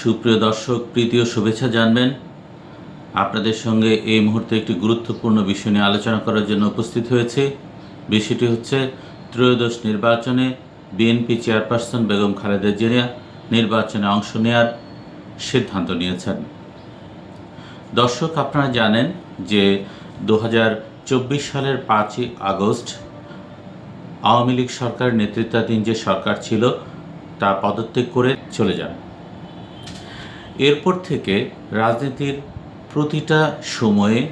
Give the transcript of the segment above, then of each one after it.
সুপ্রিয় দর্শক, প্রীতি ও শুভেচ্ছা জানবেন। আপনাদের সঙ্গে এই মুহূর্তে একটি গুরুত্বপূর্ণ বিষয় নিয়ে আলোচনা করার জন্য উপস্থিত হয়েছে। বিষয়টি হচ্ছে, ত্রয়োদশ নির্বাচনে বিএনপি চেয়ারপারসন বেগম খালেদা জিয়া নির্বাচনে অংশ নেওয়ার সিদ্ধান্ত নিয়েছেন। দর্শক, আপনারা জানেন যে দু হাজার চব্বিশ সালের পাঁচই আগস্ট আওয়ামী লীগ সরকার নেতৃত্বাধীন যে সরকার ছিল, তা পদত্যাগ করে চলে যান। এরপর থেকে রাজনীতির প্রতিটা সময়ে,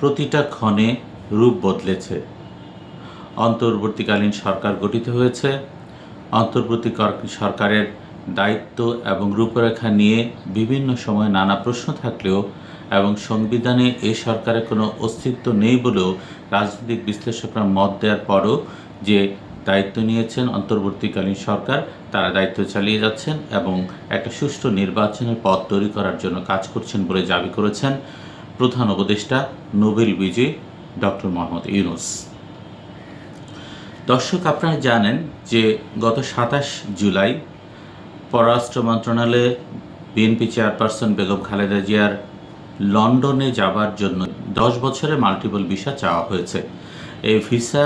প্রতিটা ক্ষণে রূপ বদলেছে। অন্তর্বর্তীকালীন সরকার গঠিত হয়েছে। অন্তর্বর্তী কর- সরকারের দায়িত্ব এবং রূপরেখা নিয়ে বিভিন্ন সময় নানা প্রশ্ন থাকলেও এবং সংবিধানে এই সরকারের কোনো অস্তিত্ব নেই বলেও রাজনৈতিক বিশ্লেষকরা মত দেওয়ার পরও যে দায়িত্ব নিয়েছেন অন্তর্বর্তীকালীন সরকার, তারা দায়িত্ব চালিয়ে যাচ্ছেন এবং একটা সুষ্ঠু নির্বাচনের পথ তৈরি করার জন্য কাজ করছেন বলে দাবি করেছেন প্রধান উপদেষ্টা নোবেল বিজয়ী ডক্টর মোহাম্মদ ইউনুস। দর্শক, আপনারা জানেন যে গত সাতাশ জুলাই পররাষ্ট্র মন্ত্রণালয়ে বিএনপি চেয়ারপারসন বেগম খালেদা জিয়ার লন্ডনে যাবার জন্য দশ বছরের মাল্টিপল ভিসা চাওয়া হয়েছে। এই ভিসা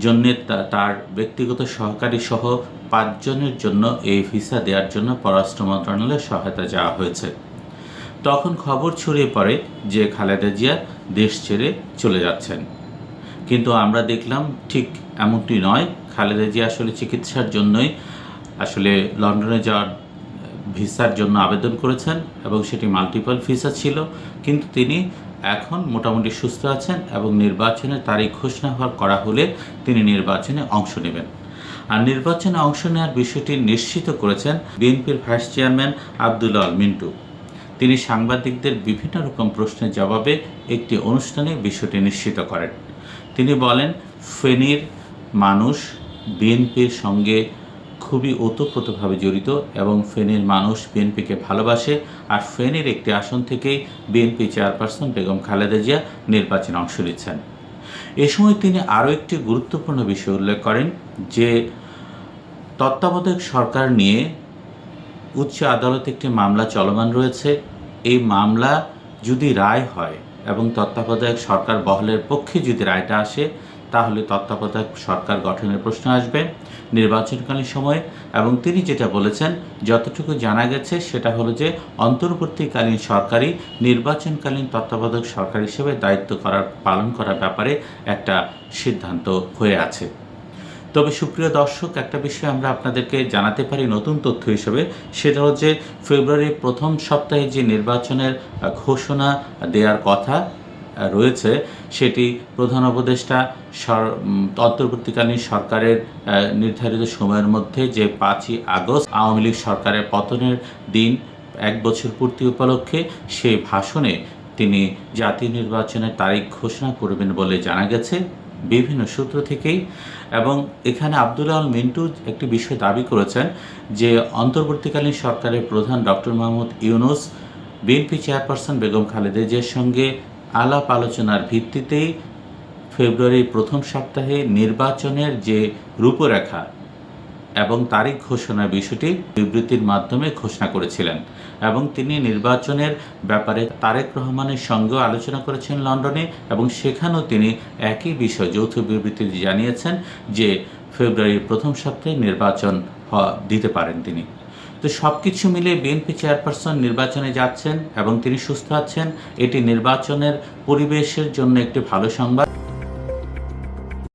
জন্য তার ব্যক্তিগত সহকারী সহ পাঁচজনের জন্য এই ভিসা দেওয়ার জন্য পররাষ্ট্র মন্ত্রণালয়ের সহায়তা চাওয়া হয়েছে। তখন খবর ছড়িয়ে পড়ে যে খালেদা জিয়া দেশ ছেড়ে চলে যাচ্ছেন। কিন্তু আমরা দেখলাম ঠিক এমনটি নয়। খালেদা জিয়া আসলে চিকিৎসার জন্যই আসলে লন্ডনে যাওয়ার, ভিসার জন্য আবেদন করেছেন এবং সেটি মাল্টিপল ভিসা ছিল। কিন্তু তিনি এখন মোটামুটি সুস্থ আছেন এবং নির্বাচনের তারিখ ঘোষণা হওয়ার করা হলে তিনি নির্বাচনে অংশ নেবেন। আর নির্বাচনে অংশ নেওয়ার বিষয়টি নিশ্চিত করেছেন বিএনপির ভাইস চেয়ারম্যান আবদুল্লাহ আল মিন্টু। তিনি সাংবাদিকদের বিভিন্ন রকম প্রশ্নের জবাবে একটি অনুষ্ঠানে বিষয়টি নিশ্চিত করেন। তিনি বলেন, ফেনীর মানুষ বিএনপির সঙ্গে খুবই ওতপ্রোতভাবে জড়িত এবং ফেনীর মানুষ বিএনপিকে ভালোবাসে আর ফেনীর একটি আসন থেকেই বিএনপি চেয়ারপারসন বেগম খালেদা জিয়া নির্বাচনে অংশ নিচ্ছেন। এ সময় তিনি আরও একটি গুরুত্বপূর্ণ বিষয় উল্লেখ করেন যে, তত্ত্বাবধায়ক সরকার নিয়ে উচ্চ আদালতে একটি মামলা চলমান রয়েছে। এই মামলা যদি রায় হয় এবং তত্ত্বাবধায়ক সরকার বহলের পক্ষে যদি রায়টা আসে তাহলে তত্ত্বাবধায়ক সরকার গঠনের প্রশ্ন আসবে নির্বাচনকালীন সময়ে এবং তিনি যেটা বলেছেন, যতটুকু জানা গেছে সেটা হলো যে অন্তর্বর্তীকালীন সরকারই নির্বাচনকালীন তত্ত্বাবধায়ক সরকার হিসেবে দায়িত্ব করার, পালন করার ব্যাপারে একটা সিদ্ধান্ত হয়ে আছে। তবে সুপ্রিয় দর্শক, একটা বিষয় আমরা আপনাদেরকে জানাতে পারি নতুন তথ্য হিসেবে, সেটা হচ্ছে ফেব্রুয়ারির প্রথম সপ্তাহে যে নির্বাচনের ঘোষণা দেওয়ার কথা রয়েছে, সেটি প্রধান উপদেষ্টা অন্তর্বর্তীকালীন সরকারের নির্ধারিত সময়ের মধ্যে যে পাঁচই আগস্ট আওয়ামী লীগ সরকারের পতনের দিন, এক বছর পূর্তি উপলক্ষে সেই ভাষণে তিনি জাতীয় নির্বাচনের তারিখ ঘোষণা করবেন বলে জানা গেছে বিভিন্ন সূত্র থেকেই। এবং এখানে আবদুল্লাহ আল মিন্টু একটি বিষয় দাবি করেছেন যে অন্তর্বর্তীকালীন সরকারের প্রধান doctor Mahmud Yunus, BNP chairperson Begum Khaleda জিয়ার সঙ্গে আলাপ আলোচনার ভিত্তিতেই ফেব্রুয়ারির প্রথম সপ্তাহে নির্বাচনের যে রূপরেখা এবং তারিখ ঘোষণার বিষয়টি বিবৃতির মাধ্যমে ঘোষণা করেছিলেন এবং তিনি নির্বাচনের ব্যাপারে তারেক রহমানের সঙ্গেও আলোচনা করেছেন লন্ডনে এবং সেখানেও তিনি একই বিষয় যৌথ বিবৃতি জানিয়েছেন যে ফেব্রুয়ারির প্রথম সপ্তাহে নির্বাচন দিতে পারেন তিনি। তো সব কিছু মিলে বিএনপি চেয়ারপারসন নির্বাচনে যাচ্ছেন এবং তিনি সুস্থ আছেন। এটি নির্বাচনের পরিবেশের জন্য একটি ভালো সংবাদ।